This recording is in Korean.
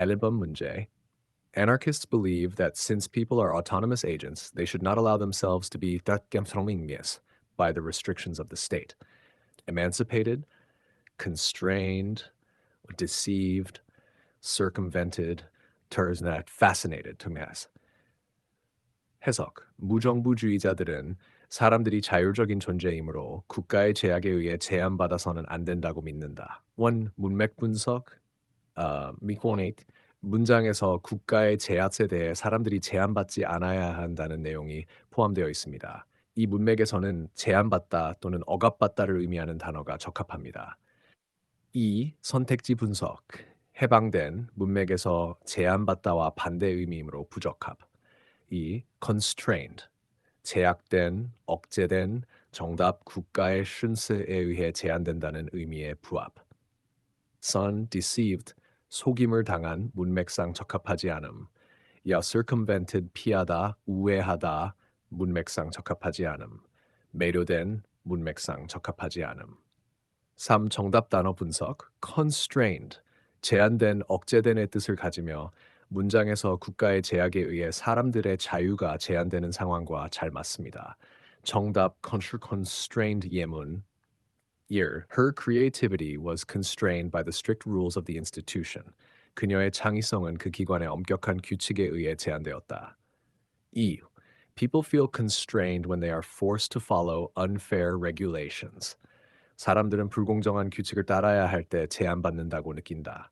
앨범 문제. Anarchists believe that since people are autonomous agents, they should not allow themselves to be mies by the restrictions of the state. Emancipated, constrained, deceived, circumvented, terznat fascinated 통해서 해석 무정부주의자들은 사람들이 자율적인 존재이므로 국가의 제약에 의해 제한받아서는 안 된다고 믿는다. 원 문맥 분석 어, 미코네이트 문장에서 국가의 제약에 대해 사람들이 제한받지 않아야 한다는 내용이 포함되어 있습니다. 이 문맥에서는 제한받다 또는 억압받다를 의미하는 단어가 적합합니다. 2. 선택지 분석 해방된 문맥에서 제한받다와 반대 의미이므로 부적합. 2. constrained 제약된, 억제된, 정답 국가의 순서에 의해 제한된다는 의미의 부합. son deceived 속임을 당한 문맥상 적합하지 않음. 야 circumvented 피하다, 우회하다 문맥상 적합하지 않음. 매료된 문맥상 적합하지 않음. 3. 정답 단어 분석 constrained 제한된 억제된의 뜻을 가지며 문장에서 국가의 제약에 의해 사람들의 자유가 제한되는 상황과 잘 맞습니다. 정답 constrained 예문 Year. Her creativity was constrained by the strict rules of the institution. 그녀의 창의성은 그 기관의 엄격한 규칙에 의해 제한되었다. 2. People feel constrained when they are forced to follow unfair regulations. 사람들은 불공정한 규칙을 따라야 할 때 제한받는다고 느낀다.